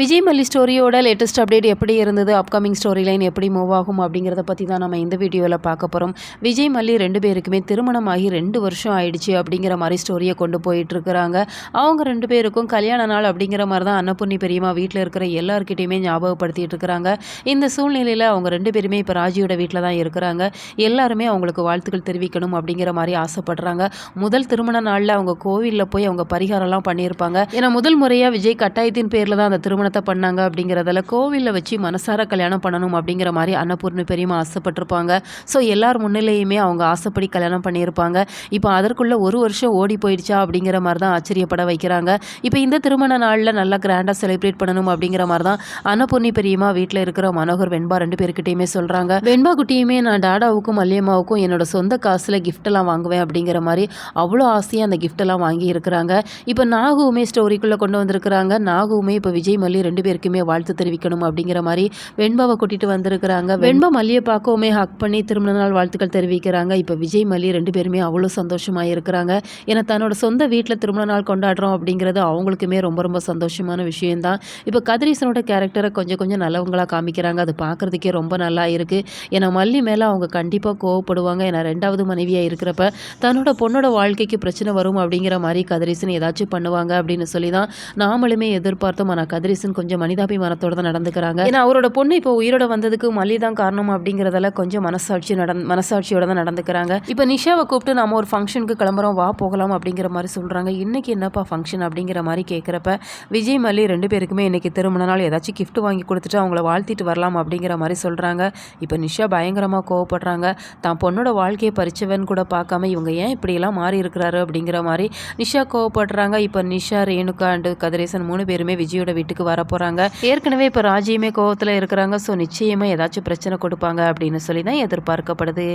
விஜய் மல்லி ஸ்டோரியோட latest update எப்படி இருந்தது? அப்கமிங் ஸ்டோரி லைன் எப்படி மூவ் ஆகும் அப்படிங்கிறத பற்றி தான் நம்ம இந்த வீடியோவில் பார்க்க போகிறோம் விஜய் மல்லி ரெண்டு பேருக்குமே திருமணம் ஆகி ரெண்டு வருஷம் ஆயிடுச்சு அப்படிங்கிற மாதிரி ஸ்டோரியை கொண்டு போயிட்டு இருக்கிறாங்க. அவங்க ரெண்டு பேருக்கும் கல்யாண நாள் அப்படிங்கிற மாதிரி தான் அன்னபூர்ணி பெரியம்மா வீட்டில் இருக்கிற எல்லாருக்கிட்டையுமே ஞாபகப்படுத்திட்டு இருக்கிறாங்க இந்த சூழ்நிலையில் அவங்க ரெண்டு பேருமே இப்போ ராஜியோட வீட்டில் தான் இருக்கிறாங்க. எல்லாருமே அவங்களுக்கு வாழ்த்துக்கள் தெரிவிக்கணும் அப்படிங்கிற மாதிரி ஆசைப்படுறாங்க. முதல் திருமண நாளில் அவங்க கோவிலில் போய் அவங்க பரிகாரம்லாம் பண்ணியிருப்பாங்க. ஏன்னா முதல் முறையாக விஜய் கட்டாயத்தின் பேரில் தான் அந்த திருமணத்தை பண்ணாங்க அப்படிங்கிறதால கோவிலில் வச்சு மனசார கல்யாணம் பண்ணணும் அப்படிங்கிற மாதிரி அன்னபூர்ணி பெரியம்மா ஆசைப்பட்டிருப்பாங்க. ஸோ எல்லார் முன்னிலையுமே அவங்க ஆசைப்படி கல்யாணம் பண்ணியிருப்பாங்க. இப்போ அதற்குள்ளே ஒரு வருஷம் ஓடி போயிடுச்சா அப்படிங்கிற மாதிரி தான் ஆச்சரியப்பட வைக்கிறாங்க. இப்போ இந்த திருமண நாளில் நல்லா கிராண்டாக செலிப்ரேட் பண்ணணும் அப்படிங்கிற மாதிரி தான் அன்னபூர்ணி பெரியம்மா வீட்டில் இருக்கிற மனோகர் வெண்பா ரெண்டு பேருக்கிட்டையுமே சொல்கிறாங்க வெண்பா குட்டியுமே நான் டாடாவுக்கும் மல்லியம்மாவுக்கும் என்னோட சொந்த காசில் கிஃப்டெல்லாம் வாங்குவேன் அப்படிங்கிற மாதிரி அவ்வளோ ஆசையாக அந்த கிஃப்டெல்லாம் வாங்கி இருக்கிறாங்க இப்போ நாகுவுமே ஸ்டோரிக்குள்ளே கொண்டு வந்திருக்கிறாங்க. நாகுவுமே இப்போ விஜய் மல்லி ரெண்டு பேருக்குமே வாழ்த்து தெரிவிக்கணும் அப்படிங்கிற மாதிரி வெண்பாவை கூட்டிட்டு வந்திருக்கிறாங்க. வெண்பா மல்லியை பார்க்கவுமே ஹக் பண்ணி திருமண நாள் வாழ்த்துக்கள் தெரிவிக்கிறாங்க. இப்போ விஜய் மல்லி ரெண்டு பேருமே அவ்வளோ சந்தோஷமாக இருக்கிறாங்க. ஏன்னா தன்னோட சொந்த வீட்டில் திருமண நாள் கொண்டாடுறோம் அப்படிங்கிறது அவங்களுக்குமே ரொம்ப ரொம்ப சந்தோஷமான விஷயம்தான். இப்போ கதிரீசனோட கேரக்டரை கொஞ்சம் கொஞ்சம் நல்லவங்களா காமிக்கிறாங்க. அது பார்க்குறதுக்கே ரொம்ப நல்லா இருக்குது ஏன்னா மல்லி மேலே அவங்க கண்டிப்பாக கோவப்படுவாங்க. ஏன்னா ரெண்டாவது மனைவியாக இருக்கிறப்ப தன்னோட பொண்ணோட வாழ்க்கைக்கு பிரச்சனை வரும் அப்படிங்கிற மாதிரி கதிரீசன் ஏதாச்சும் பண்ணுவாங்க அப்படின்னு சொல்லி தான் நாமளுமே எதிர்பார்த்தோம். ஆனால் கதிரீசன் கொஞ்சம் மனிதாபிமானத்தோட தான் நடந்துக்கிறாங்க. ஏன்னா அவரோட பொண்ணு இப்போ உயிரோட வந்ததுக்கு மல்லி தான் காரணம் அப்படிங்கிறதால கொஞ்சம் மனசாட்சி நட மனசாட்சியோட தான் நடந்துக்கிறாங்க. இப்போ நிஷாவை கூப்பிட்டு நம்ம ஒரு ஃபங்க்ஷனுக்கு கிளம்புறோம் வா போகலாம் அப்படிங்கிற மாதிரி சொல்கிறாங்க இன்னைக்கு என்னப்பா ஃபங்க்ஷன் அப்படிங்கிற மாதிரி கேட்குறப்ப விஜய் மல்லி ரெண்டு பேருக்குமே இன்னைக்கு திருமண நாள் ஏதாச்சும் கிஃப்ட் வாங்கி கொடுத்துட்டு அவங்கள வாழ்த்திட்டு வரலாம் அப்படிங்கிற மாதிரி சொல்கிறாங்க இப்போ நிஷா பயங்கரமாக கோவப்படுறாங்க. தான் பொண்ணோட வாழ்க்கையை பறிச்சவன் கூட பார்க்காம இவங்க ஏன் இப்படியெல்லாம் மாறி இருக்கிறாரு அப்படிங்கிற மாதிரி நிஷா கோவப்படுறாங்க. இப்போ நிஷா ரேணுகா அண்டு கதிரேசன் மூணு பேருமே விஜயோட வீட்டுக்கு வர போகிறாங்க ஏற்கனவே இப்போ ராஜியுமே கோவத்தில் இருக்கிறாங்க. ஸோ நிச்சயமாக ஏதாச்சும் பிரச்சனை கொடுப்பாங்க அப்படின்னு சொல்லி தான் எதிர்பார்க்கப்படுது.